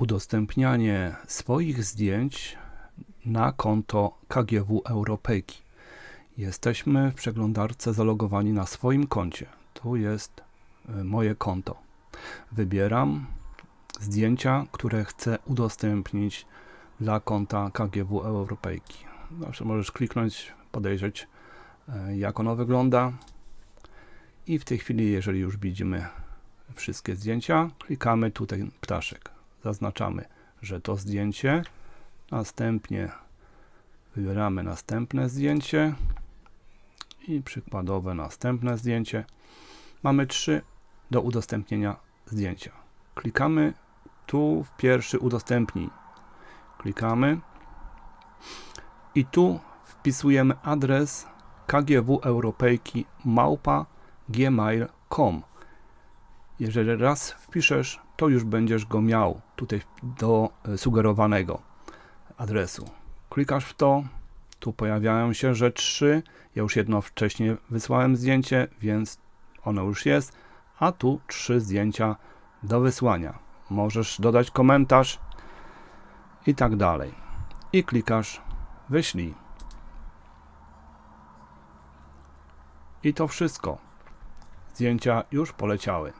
udostępnianie swoich zdjęć na konto KGW Europejki. Jesteśmy w przeglądarce zalogowani na swoim koncie. Tu jest y, moje konto. Wybieram zdjęcia, które chcę udostępnić dla konta KGW Europejki. Zawsze możesz kliknąć, podejrzeć, y, jak ono wygląda. I w tej chwili, jeżeli już widzimy wszystkie zdjęcia, klikamy tutaj ptaszek. Zaznaczamy, że to zdjęcie. Następnie wybieramy następne zdjęcie i przykładowe następne zdjęcie. Mamy trzy do udostępnienia zdjęcia. Klikamy tu w pierwszy udostępnij. Klikamy i tu wpisujemy adres KGW Europejki małpa gmail.com. Jeżeli raz wpiszesz, to już będziesz go miał tutaj do e, sugerowanego adresu. Klikasz w to, tu pojawiają się trzy. Ja już jedno wcześniej wysłałem zdjęcie, więc ono już jest, a tu trzy zdjęcia do wysłania. Możesz dodać komentarz i tak dalej. I klikasz wyślij. I to wszystko. Zdjęcia już poleciały.